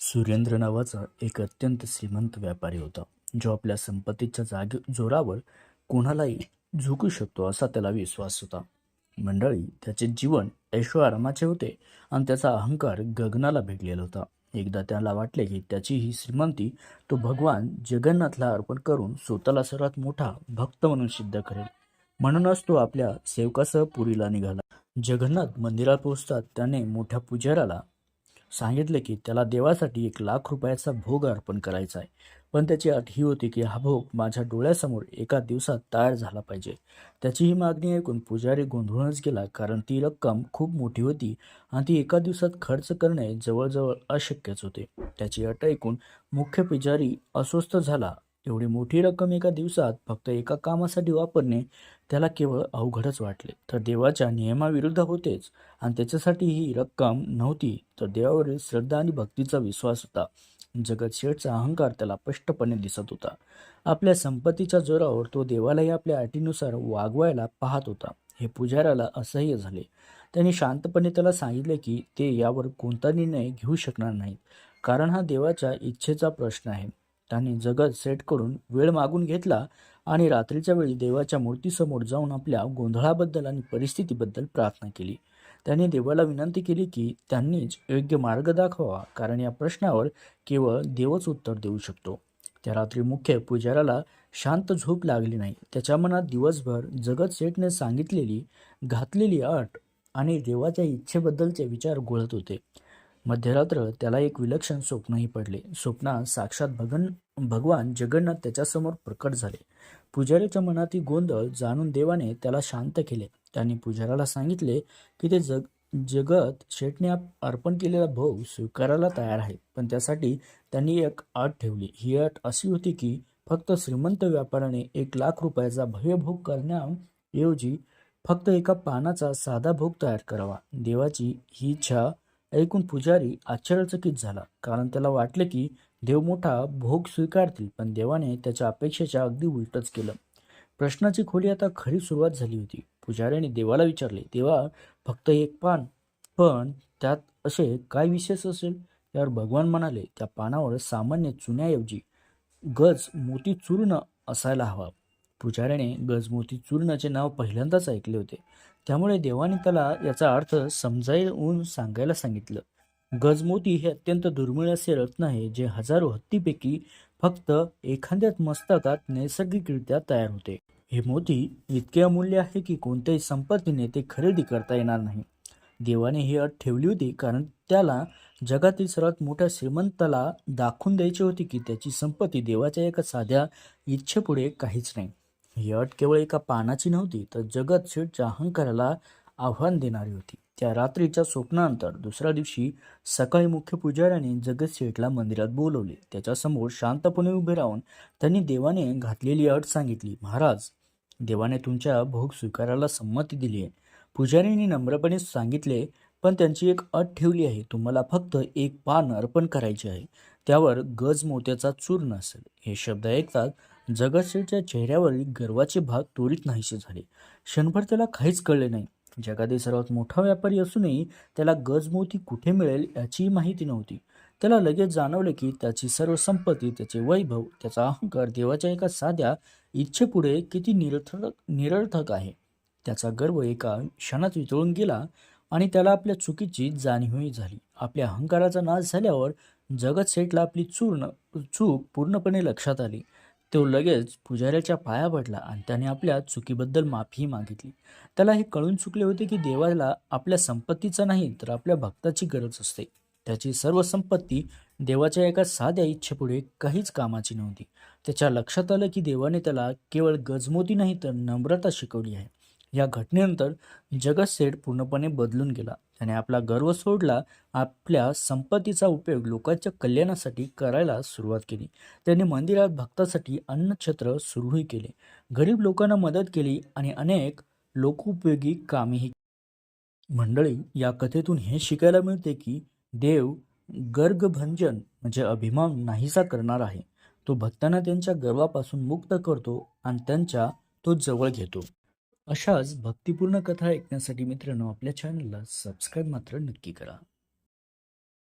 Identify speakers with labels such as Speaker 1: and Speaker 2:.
Speaker 1: सुरेंद्र नावाचा एक अत्यंत श्रीमंत व्यापारी होता जो आपल्या संपत्तीच्या जागे जोरावर कोणालाही झुकू शकतो असा त्याला विश्वास होता. मंडळी त्याचे जीवन ऐशोआरामाचे होते आणि त्याचा अहंकार गगनाला भिडलेला होता. एकदा त्याला वाटले की त्याची ही श्रीमंती तो भगवान जगन्नाथला अर्पण करून स्वतःला सर्वात मोठा भक्त म्हणून सिद्ध करेल. म्हणूनच तो आपल्या सेवकासह पुरीला निघाला. जगन्नाथ मंदिरात पोहोचतात त्याने मोठ्या पुजाऱ्याला सांगितले की त्याला देवासाठी एक लाख रुपयाचा भोग अर्पण करायचा आहे. पण त्याची अट ही होती की हा भोग माझ्या डोळ्यासमोर एका दिवसात तयार झाला पाहिजे. त्याची ही मागणी ऐकून पुजारी गोंधळूनच गेला कारण ती रक्कम खूप मोठी होती आणि ती एका दिवसात खर्च करणे जवळजवळ अशक्यच होते. त्याची अट ऐकून मुख्य पुजारी अस्वस्थ झाला एवढी मोठी रक्कम एका दिवसात फक्त एका कामासाठी वापरणे त्याला केवळ अवघडच वाटले. तर देवाच्या नियमाविरुद्ध होतेच आणि त्याच्यासाठी ही रक्कम नव्हती तर देवावरील श्रद्धा आणि भक्तीचा विश्वास होता. जगत शेठचा अहंकार त्याला स्पष्टपणे दिसत होता. आपल्या संपत्तीच्या जोरावर तो देवालाही आपल्या अटीनुसार वागवायला पाहत होता. हे पुजाऱ्याला असह्य झाले. त्यांनी शांतपणे त्याला सांगितले की ते यावर कोणता निर्णय घेऊ शकणार नाहीत कारण हा देवाच्या इच्छेचा प्रश्न आहे. त्यांनी जगत सेठकडून वेळ मागून घेतला आणि रात्रीच्या वेळी देवाच्या मूर्तीसमोर जाऊन आपल्या गोंधळाबद्दल आणि परिस्थितीबद्दल प्रार्थना केली. त्याने देवाला विनंती केली की त्यांनीच योग्य मार्ग दाखवा कारण या प्रश्नावर केवळ देवच उत्तर देऊ शकतो. त्या रात्री मुख्य पुजाऱ्याला शांत झोप लागली नाही. त्याच्या मनात दिवसभर जगत सेठने सांगितलेली घातलेली अट आणि देवाच्या इच्छेबद्दलचे विचार घोळत होते. मध्यरात्र त्याला एक विलक्षण स्वप्नही पडले. स्वप्नात साक्षात भगन भगवान जगन्नाथ त्याच्यासमोर प्रकट झाले. पुजाऱ्याच्या मनातील गोंधळ जाणून देवाने त्याला शांत केले. त्यांनी पुजाऱ्याला सांगितले की ते जग जगत शेठने अर्पण केलेला भोग स्वीकारायला तयार आहे. पण त्यासाठी त्यांनी एक अट ठेवली. ही अट अशी होती की फक्त श्रीमंत व्यापाऱ्याने एक लाख रुपयाचा भव्य भोग करण्याऐवजी फक्त एका पानाचा साधा भोग तयार करावा. देवाची ही इच्छा ऐकून पुजारी आश्चर्यचकित झाला कारण त्याला वाटले की देव मोठा भोग स्वीकारतील पण देवाने त्याच्या अपेक्षेच्या अगदी उलटच केलं. प्रश्नाची खोली आता खरी सुरुवात झाली होती. पुजाऱ्याने देवाला विचारले देवा फक्त एक पान पण त्यात असे काय विशेष असेल? यावर भगवान म्हणाले त्या पानावर सामान्य चुन्याऐवजी गज मोती चूर्ण असायला हवा. पुजाऱ्याने गजमोती चूर्णाचे नाव पहिल्यांदाच ऐकले होते. त्यामुळे देवाने त्याला याचा अर्थ समजावून सांगायला सांगितलं. गजमोती हे अत्यंत दुर्मिळ असे रत्न आहे जे हजारो हत्तीपैकी फक्त एखाद्याच मस्तकात नैसर्गिकरित्या तयार होते. हे मोती इतके अमूल्य आहे की कोणत्याही संपत्तीने ते खरेदी करता येणार नाही. देवाने ही अट ठेवली होती कारण त्याला जगातील सर्वात मोठ्या श्रीमंताला दाखवून द्यायची होती की त्याची संपत्ती देवाच्या एका साध्या इच्छेपुढे काहीच नाही. ही अट केवळ एका पानाची नव्हती तर जगत शेठच्या अहंकाराला आव्हान देणारी होती. त्या रात्रीच्या स्वप्नानंतर दुसऱ्या दिवशी सकाळी मुख्य पुजाऱ्याने जगत शेठला मंदिरात बोलवले. त्याच्यासमोर शांतपणे उभे राहून त्यांनी देवाने घातलेली अट सांगितली. महाराज देवाने तुमच्या भोग स्वीकाराला संमती दिली आहे. पुजारींनी नम्रपणे सांगितले पण त्यांची एक अट ठेवली आहे. तुम्हाला फक्त एक पान अर्पण करायचे आहे. त्यावर गज मोत्याचा चूर्ण असेल. हे शब्द ऐकतात जगतशेठच्या चेहऱ्यावरील गर्वाचे भाग त्वरित नाहीसे झाले. क्षणभर त्याला काहीच कळले नाही. जगातील सर्वात मोठा व्यापारी असूनही त्याला गजमोती कुठे मिळेल याचीही माहिती नव्हती. त्याला लगेच जाणवले की त्याची सर्व संपत्ती त्याचे वैभव त्याचा अहंकार देवाच्या एका साध्या इच्छेपुढे किती निरर्थक निरर्थक आहे. त्याचा गर्व एका क्षणात वितळून गेला आणि त्याला आपल्या चुकीची जाणीवही झाली. आपल्या अहंकाराचा नाश झाल्यावर जगत सेठला आपली चूर्ण चूक पूर्णपणे लक्षात आली. तो लगेच पुजाऱ्याच्या पाया पडला आणि त्याने आपल्या चुकीबद्दल माफी मागितली. त्याला हे कळून चुकले होते की देवाला आपल्या संपत्तीचा नाही तर आपल्या भक्ताची गरज असते. त्याची सर्व संपत्ती देवाच्या एका साध्या इच्छेपुढे काहीच कामाची नव्हती. त्याच्या लक्षात आलं की देवाने त्याला केवळ गजमोती नाही तर नम्रता शिकवली आहे. या घटनेनंतर जगत सेठ पूर्णपणे बदलून गेला. त्याने आपला गर्व सोडला आपल्या संपत्तीचा उपयोग लोकांच्या कल्याणासाठी करायला सुरुवात केली. त्यांनी मंदिरात भक्तासाठी अन्नछत्र सुरूही केले. गरीब लोकांना मदत केली आणि अनेक लोकोपयोगी कामेही मंडळी या कथेतून हे शिकायला मिळते की देव गर्गभंजन म्हणजे अभिमान नाहीसा करणार आहे. तो भक्तांना त्यांच्या गर्वापासून मुक्त करतो आणि त्यांच्या तो जवळ घेतो. अशाच भक्तिपूर्ण कथा ऐकण्यासाठी मित्रांनो आपल्या चॅनलला सबस्क्राईब मात्र नक्की करा.